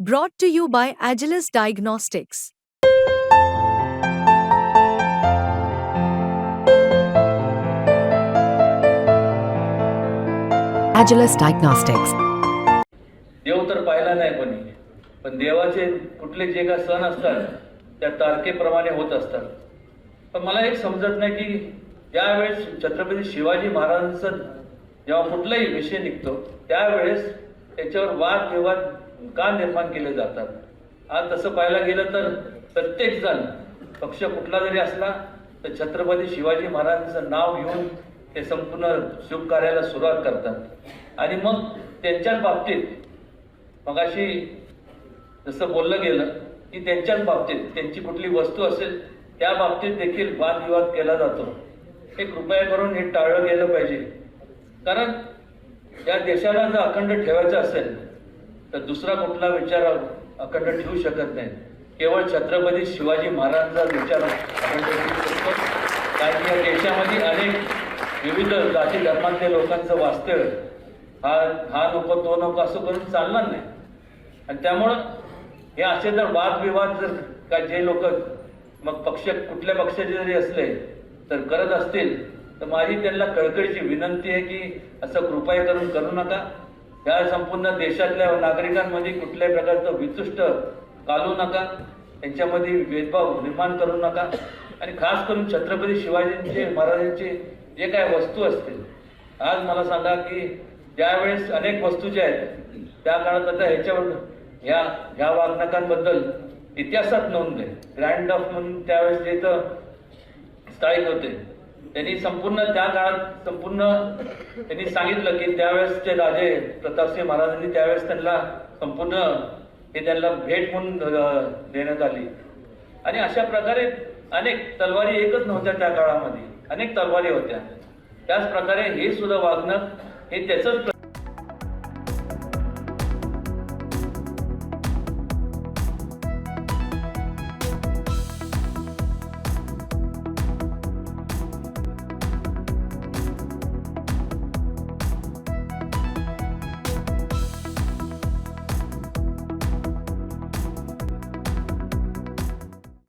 Brought to you by Agilus Diagnostics. Agilus Diagnostics. देव तर पाहिला नाही कोणी पण देवाचे कुठले जे काय सण असतात त्या तारखेप्रमाणे होत असतात पण मला एक समजत नाही की ज्यावेळेस छत्रपती शिवाजी महाराजांचं जेव्हा कुठलाही विषय निघतो त्यावेळेस त्याच्यावर वादविवाद का निर्माण केले जातात? आज तसं पाहायला गेलं तर प्रत्येक जण पक्ष कुठला जरी असला तर छत्रपती शिवाजी महाराजांचं नाव घेऊन ते संपूर्ण शुभ कार्याला सुरुवात करतात. आणि मग त्यांच्याच बाबतीत मगाशी जसं बोललं गेलं की त्यांच्याच बाबतीत त्यांची कुठली वस्तू असेल त्या बाबतीत देखील वादविवाद केला जातो. हे कृपया करून हे टाळलं गेलं पाहिजे. कारण या देशाला जर अखंड ठेवायचं असेल तर दुसरा कुठला विचार अखंड ठेवू शकत नाही. केवळ छत्रपती शिवाजी महाराजांचा विचार अखंड ठेवू शकतो. कारण की या देशामध्ये अनेक विविध जाती धर्मातल्या लोकांचं वास्तव्य हा हा नको तो नको असं करून चालणार नाही. आणि त्यामुळं हे असे जर वादविवाद जर का जे लोक मग पक्ष कुठल्या पक्षाचे जरी असले तर करत असतील तर माझी त्यांना कळकळीची विनंती आहे की असं कृपया करून करू नका. या संपूर्ण देशातल्या नागरिकांमध्ये कुठल्याही प्रकारचं वितुष्ट घालू नका. त्यांच्यामध्ये भेदभाव निर्माण करू नका. आणि खास करून छत्रपती शिवाजींचे महाराजांचे जे काय वस्तू असतील. आज मला सांगा की ज्यावेळेस अनेक वस्तू ज्या आहेत त्या काळात आता ह्याच्यावर ह्या ह्या वागणकांबद्दल इतिहासात नोंद आहे. ग्रँड ऑफ म्हणून त्यावेळेस जे इथं स्थायिक होते. त्यांनी संपूर्ण त्या काळात संपूर्ण त्यांनी सांगितलं की त्यावेळेसचे राजे प्रतापसिंह महाराजांनी त्यावेळेस त्यांना संपूर्ण हे त्यांना भेट म्हणून देण्यात आली. आणि अशा प्रकारे अनेक तलवारी एकच नव्हत्या त्या काळामध्ये. अनेक तलवारी होत्या. त्याच प्रकारे हे सुद्धा वागणं हे त्याच